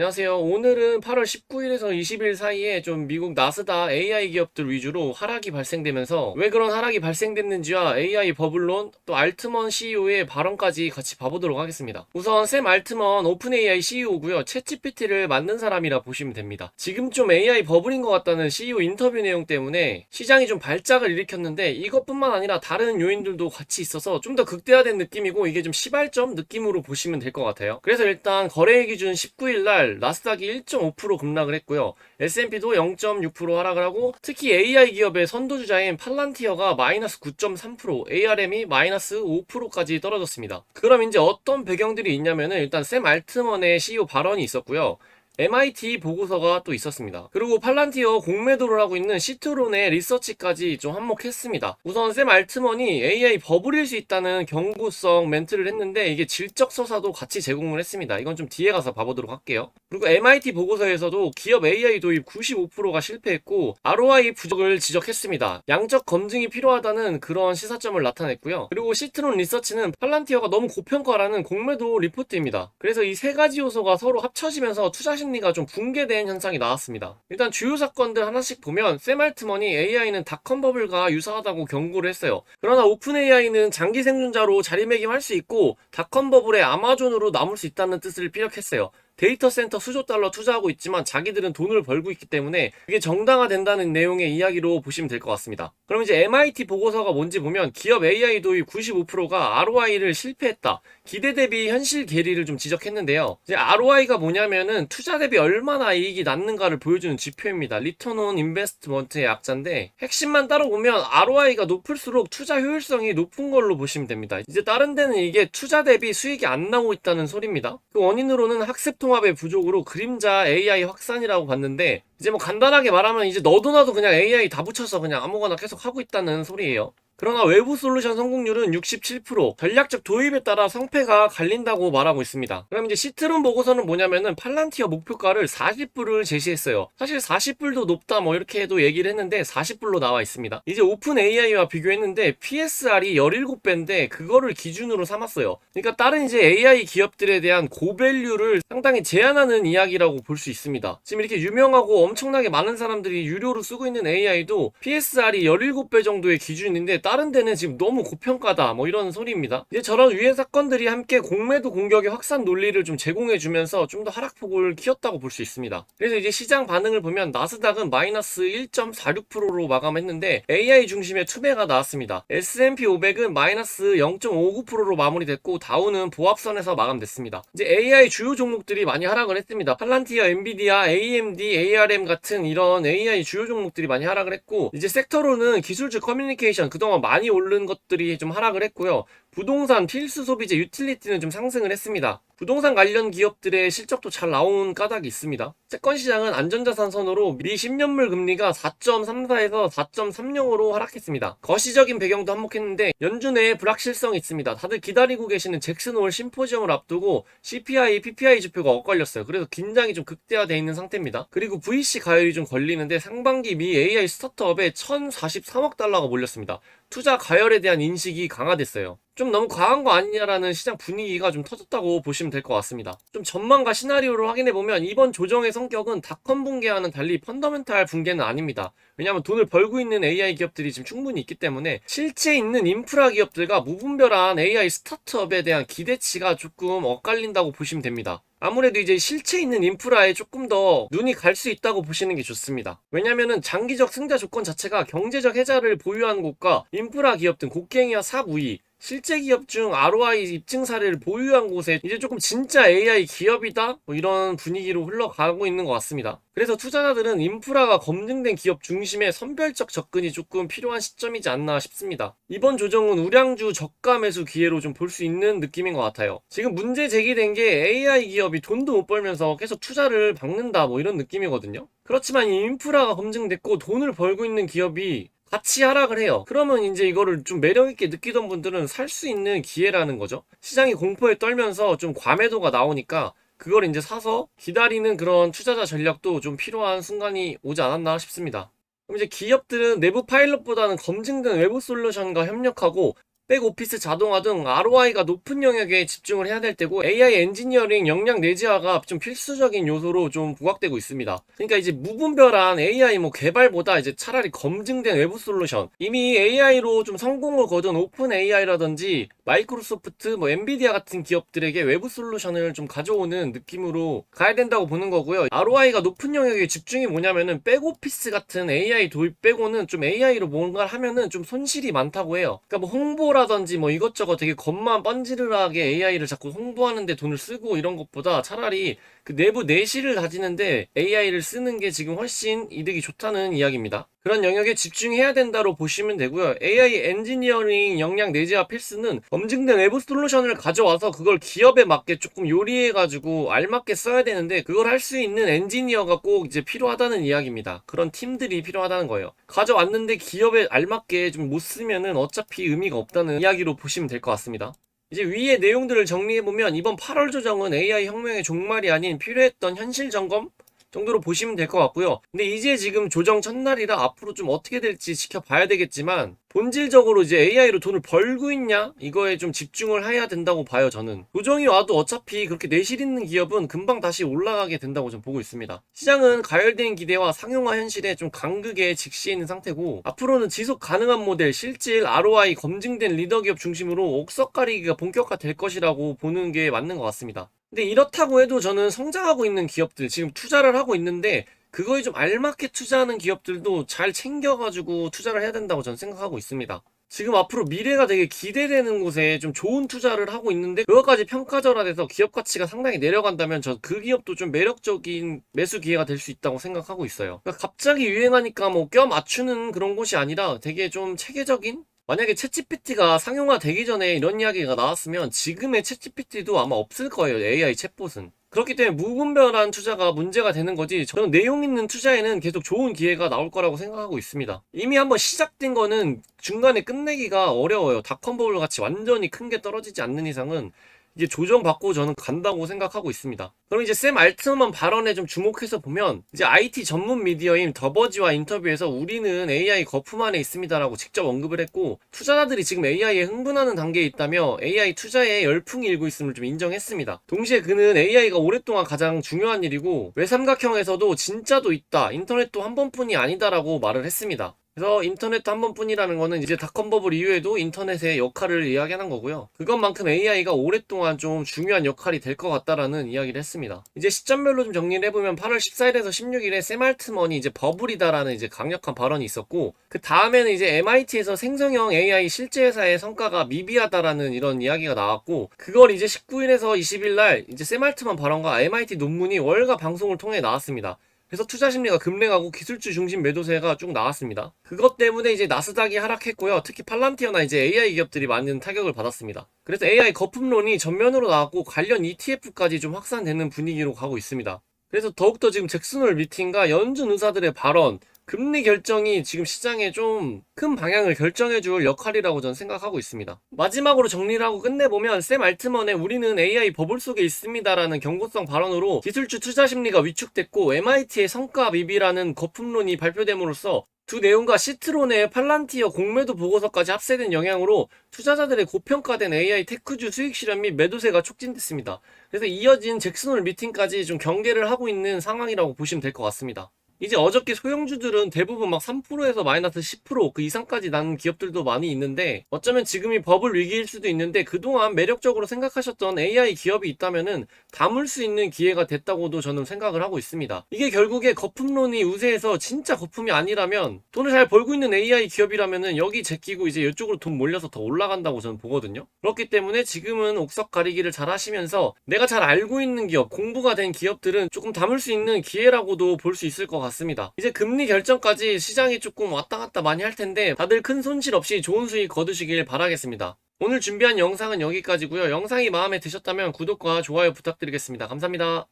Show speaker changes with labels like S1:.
S1: 안녕하세요. 오늘은 8월 19일에서 20일 사이에 좀 미국 나스닥 AI 기업들 위주로 하락이 발생되면서 왜 그런 하락이 발생됐는지와 AI 버블론 또 알트먼 CEO의 발언까지 같이 봐보도록 하겠습니다. 우선 샘 알트먼 오픈 AI CEO고요. 챗GPT를 만든 사람이라 보시면 됩니다. 지금 좀 AI 버블인 것 같다는 CEO 인터뷰 내용 때문에 시장이 좀 발작을 일으켰는데 이것뿐만 아니라 다른 요인들도 같이 있어서 좀 더 극대화된 느낌이고 이게 좀 시발점 느낌으로 보시면 될 것 같아요. 그래서 일단 거래 기준 19일 날 나스닥이 1.5% 급락을 했고요. S&P도 0.6% 하락을 하고 특히 AI 기업의 선도주자인 팔란티어가 마이너스 9.3% ARM이 마이너스 5%까지 떨어졌습니다. 그럼 이제 어떤 배경들이 있냐면은 일단 샘 알트먼의 CEO 발언이 있었고요. MIT 보고서가 또 있었습니다. 그리고 팔란티어 공매도를 하고 있는 시트론의 리서치까지 좀 한몫했습니다. 우선 샘 알트먼이 AI 버블일 수 있다는 경고성 멘트를 했는데 이게 질적 서사도 같이 제공을 했습니다. 이건 좀 뒤에 가서 봐보도록 할게요. 그리고 MIT 보고서에서도 기업 AI 도입 95%가 실패했고 ROI 부족을 지적했습니다. 양적 검증이 필요하다는 그런 시사점을 나타냈고요. 그리고 시트론 리서치는 팔란티어가 너무 고평가라는 공매도 리포트입니다. 그래서 이 세 가지 요소가 서로 합쳐지면서 투자 심리가 좀 붕괴된 현상이 나왔습니다. 일단 주요 사건들 하나씩 보면 샘 알트먼이 AI는 닷컴 버블과 유사하다고 경고를 했어요. 그러나 오픈 AI는 장기 생존자로 자리매김할 수 있고 닷컴 버블의 아마존으로 남을 수 있다는 뜻을 피력했어요. 데이터 센터 수조 달러 투자하고 있지만 자기들은 돈을 벌고 있기 때문에 그게 정당화된다는 내용의 이야기로 보시면 될 것 같습니다. 그럼 이제 MIT 보고서가 뭔지 보면 기업 AI 도입 95%가 ROI를 실패했다. 기대 대비 현실 괴리를 좀 지적했는데요. 이제 ROI가 뭐냐면은 투자 대비 얼마나 이익이 났는가를 보여주는 지표입니다. 리턴 온 인베스트먼트의 약자인데 핵심만 따라보면 ROI가 높을수록 투자 효율성이 높은 걸로 보시면 됩니다. 이제 다른 데는 이게 투자 대비 수익이 안 나오고 있다는 소리입니다. 그 원인으로는 학습 통합의 부족으로 그림자 AI 확산이라고 봤는데 이제 뭐 간단하게 말하면 이제 너도 나도 그냥 AI 다 붙여서 그냥 아무거나 계속 하고 있다는 소리예요. 그러나 외부 솔루션 성공률은 67%, 전략적 도입에 따라 성패가 갈린다고 말하고 있습니다. 그럼 이제 시트론 보고서는 뭐냐면은 팔란티어 목표가를 40불을 제시했어요. 사실 40불도 높다 뭐 이렇게 해도 얘기를 했는데 40불로 나와 있습니다. 이제 오픈 AI와 비교했는데 PSR이 17배인데 그거를 기준으로 삼았어요. 그러니까 다른 이제 AI 기업들에 대한 고밸류를 상당히 제한하는 이야기라고 볼 수 있습니다. 지금 이렇게 유명하고 엄청나게 많은 사람들이 유료로 쓰고 있는 AI도 PSR이 17배 정도의 기준인데 다른 데는 지금 너무 고평가다 뭐 이런 소리입니다. 이제 저런 위의 사건들이 함께 공매도 공격의 확산 논리를 좀 제공해 주면서 좀 더 하락폭을 키웠다고 볼 수 있습니다. 그래서 이제 시장 반응을 보면 나스닥은 마이너스 1.46%로 마감했는데 AI 중심의 투매가 나왔습니다. S&P 500은 마이너스 0.59%로 마무리됐고 다우는 보합선에서 마감됐습니다. 이제 AI 주요 종목들이 많이 하락을 했습니다. 팔란티어, 엔비디아, AMD, ARM 같은 이런 AI 주요 종목들이 많이 하락을 했고 이제 섹터로는 기술주 커뮤니케이션 그동안 많이 오른 것들이 좀 하락을 했고요. 부동산, 필수 소비재, 유틸리티는 좀 상승을 했습니다. 부동산 관련 기업들의 실적도 잘 나온 까닭이 있습니다. 채권 시장은 안전자산 선으로 미 10년물 금리가 4.34에서 4.30으로 하락했습니다. 거시적인 배경도 한몫했는데 연준 내에 불확실성이 있습니다. 다들 기다리고 계시는 잭슨홀 심포지엄을 앞두고 CPI, PPI 지표가 엇갈렸어요. 그래서 긴장이 좀 극대화되어 있는 상태입니다. 그리고 VC 가열이 좀 걸리는데 상반기 미 AI 스타트업에 1,043억 달러가 몰렸습니다. 투자 가열에 대한 인식이 강화됐어요. 좀 너무 과한 거 아니냐라는 시장 분위기가 좀 터졌다고 보시면 될 것 같습니다. 좀 전망과 시나리오를 확인해 보면 이번 조정의 성격은 닷컴 붕괴와는 달리 펀더멘탈 붕괴는 아닙니다. 왜냐하면 돈을 벌고 있는 AI 기업들이 지금 충분히 있기 때문에 실체 있는 인프라 기업들과 무분별한 AI 스타트업에 대한 기대치가 조금 엇갈린다고 보시면 됩니다. 아무래도 이제 실체 있는 인프라에 조금 더 눈이 갈 수 있다고 보시는 게 좋습니다. 왜냐면은 장기적 승자 조건 자체가 경제적 해자를 보유한 곳과 인프라 기업 등 곡괭이와 삽 우위, 실제 기업 중 ROI 입증 사례를 보유한 곳에 이제 조금 진짜 AI 기업이다? 뭐 이런 분위기로 흘러가고 있는 것 같습니다. 그래서 투자자들은 인프라가 검증된 기업 중심의 선별적 접근이 조금 필요한 시점이지 않나 싶습니다. 이번 조정은 우량주 저가 매수 기회로 좀 볼 수 있는 느낌인 것 같아요. 지금 문제 제기된 게 AI 기업이 돈도 못 벌면서 계속 투자를 박는다 뭐 이런 느낌이거든요. 그렇지만 이 인프라가 검증됐고 돈을 벌고 있는 기업이 같이 하락을 해요. 그러면 이제 이거를 좀 매력있게 느끼던 분들은 살 수 있는 기회라는 거죠. 시장이 공포에 떨면서 좀 과매도가 나오니까 그걸 이제 사서 기다리는 그런 투자자 전략도 좀 필요한 순간이 오지 않았나 싶습니다. 그럼 이제 기업들은 내부 파일럿보다는 검증된 외부 솔루션과 협력하고 백오피스 자동화 등 ROI가 높은 영역에 집중을 해야 될 때고 AI 엔지니어링 역량 내재화가 좀 필수적인 요소로 좀 부각되고 있습니다. 그러니까 이제 무분별한 AI 뭐 개발보다 이제 차라리 검증된 외부 솔루션 이미 AI로 좀 성공을 거둔 오픈 AI라든지 마이크로소프트 뭐 엔비디아 같은 기업들에게 외부 솔루션을 좀 가져오는 느낌으로 가야 된다고 보는 거고요. ROI가 높은 영역의 집중이 뭐냐면은 백오피스 같은 AI 도입 빼고는 좀 AI로 뭔가를 하면은 좀 손실이 많다고 해요. 그러니까 뭐 홍보 라든지 뭐 이것저것 되게 겉만 번지르르하게 AI를 자꾸 홍보하는데 돈을 쓰고 이런 것보다 차라리 그 내부 내실을 다지는데 AI를 쓰는 게 지금 훨씬 이득이 좋다는 이야기입니다. 그런 영역에 집중해야 된다로 보시면 되고요. AI 엔지니어링 역량 내재화 필수는 검증된 외부 솔루션을 가져와서 그걸 기업에 맞게 조금 요리해가지고 알맞게 써야 되는데 그걸 할 수 있는 엔지니어가 꼭 이제 필요하다는 이야기입니다. 그런 팀들이 필요하다는 거예요. 가져왔는데 기업에 알맞게 좀 못 쓰면은 어차피 의미가 없다는 이야기로 보시면 될 것 같습니다. 이제 위의 내용들을 정리해보면 이번 8월 조정은 AI 혁명의 종말이 아닌 필요했던 현실 점검 정도로 보시면 될 것 같고요. 근데 이제 지금 조정 첫날이라 앞으로 좀 어떻게 될지 지켜봐야 되겠지만 본질적으로 이제 AI로 돈을 벌고 있냐? 이거에 좀 집중을 해야 된다고 봐요 저는. 조정이 와도 어차피 그렇게 내실 있는 기업은 금방 다시 올라가게 된다고 좀 보고 있습니다. 시장은 가열된 기대와 상용화 현실에 좀 간극에 직시해 있는 상태고 앞으로는 지속 가능한 모델 실질 ROI 검증된 리더 기업 중심으로 옥석 가리기가 본격화 될 것이라고 보는 게 맞는 것 같습니다 근데 이렇다고 해도 저는 성장하고 있는 기업들 지금 투자를 하고 있는데 그거에 좀 알맞게 투자하는 기업들도 잘 챙겨가지고 투자를 해야 된다고 저는 생각하고 있습니다. 지금 앞으로 미래가 되게 기대되는 곳에 좀 좋은 투자를 하고 있는데 그것까지 평가절하돼서 기업 가치가 상당히 내려간다면 저그 기업도 좀 매력적인 매수 기회가 될 수 있다고 생각하고 있어요. 그러니까 갑자기 유행하니까 뭐 껴 맞추는 그런 곳이 아니라 되게 좀 체계적인 만약에 챗GPT가 상용화 되기 전에 이런 이야기가 나왔으면 지금의 챗GPT도 아마 없을 거예요. AI 챗봇은. 그렇기 때문에 무분별한 투자가 문제가 되는 거지 저는 내용 있는 투자에는 계속 좋은 기회가 나올 거라고 생각하고 있습니다. 이미 한번 시작된 거는 중간에 끝내기가 어려워요. 닷컴버블 같이 완전히 큰 게 떨어지지 않는 이상은 이제 조정받고 저는 간다고 생각하고 있습니다. 그럼 이제 샘 알트만 발언에 좀 주목해서 보면 이제 IT 전문 미디어인 더버지와 인터뷰에서 우리는 AI 거품 안에 있습니다라고 직접 언급을 했고 투자자들이 지금 AI에 흥분하는 단계에 있다며 AI 투자에 열풍이 일고 있음을 좀 인정했습니다. 동시에 그는 AI가 오랫동안 가장 중요한 일이고 외삼각형에서도 진짜도 있다 인터넷도 한 번뿐이 아니다라고 말을 했습니다. 그래서 인터넷 한 번뿐이라는 거는 이제 닷컴버블 이후에도 인터넷의 역할을 이야기하는 거고요. 그것만큼 AI가 오랫동안 좀 중요한 역할이 될 것 같다라는 이야기를 했습니다. 이제 시점별로 좀 정리를 해보면 8월 14일에서 16일에 세말트먼이 이제 버블이다라는 이제 강력한 발언이 있었고 그 다음에는 이제 MIT에서 생성형 AI 실제 회사의 성과가 미비하다라는 이런 이야기가 나왔고 그걸 이제 19일에서 20일 날 이제 세말트먼 발언과 MIT 논문이 월가 방송을 통해 나왔습니다. 그래서 투자 심리가 급랭하고 기술주 중심 매도세가 쭉 나왔습니다. 그것 때문에 이제 나스닥이 하락했고요. 특히 팔란티어나 이제 AI 기업들이 많은 타격을 받았습니다. 그래서 AI 거품론이 전면으로 나왔고 관련 ETF까지 좀 확산되는 분위기로 가고 있습니다. 그래서 더욱더 지금 잭슨홀 미팅과 연준 의사들의 발언, 금리 결정이 지금 시장에 좀 큰 방향을 결정해 줄 역할이라고 저는 생각하고 있습니다. 마지막으로 정리를 하고 끝내보면 샘 알트먼의 우리는 AI 버블 속에 있습니다라는 경고성 발언으로 기술주 투자 심리가 위축됐고 MIT의 성과 미비라는 거품론이 발표됨으로써 두 내용과 시트론의 팔란티어 공매도 보고서까지 합세된 영향으로 투자자들의 고평가된 AI 테크주 수익 실현 및 매도세가 촉진됐습니다. 그래서 이어진 잭슨홀 미팅까지 좀 경계를 하고 있는 상황이라고 보시면 될 것 같습니다. 이제 어저께 소형주들은 대부분 막 3%에서 마이너스 10%그 이상까지 난 기업들도 많이 있는데 어쩌면 지금이 버블 위기일 수도 있는데 그동안 매력적으로 생각하셨던 AI 기업이 있다면은 담을 수 있는 기회가 됐다고도 저는 생각을 하고 있습니다. 이게 결국에 거품론이 우세해서 진짜 거품이 아니라면 돈을 잘 벌고 있는 AI 기업이라면은 여기 제끼고 이제 이쪽으로 돈 몰려서 더 올라간다고 저는 보거든요. 그렇기 때문에 지금은 옥석 가리기를 잘 하시면서 내가 잘 알고 있는 기업, 공부가 된 기업들은 조금 담을 수 있는 기회라고도 볼 수 있을 것 같습니다. 같습니다. 이제 금리 결정까지 시장이 조금 왔다 갔다 많이 할 텐데 다들 큰 손실 없이 좋은 수익 거두시길 바라겠습니다. 오늘 준비한 영상은 여기까지고요. 영상이 마음에 드셨다면 구독과 좋아요 부탁드리겠습니다. 감사합니다.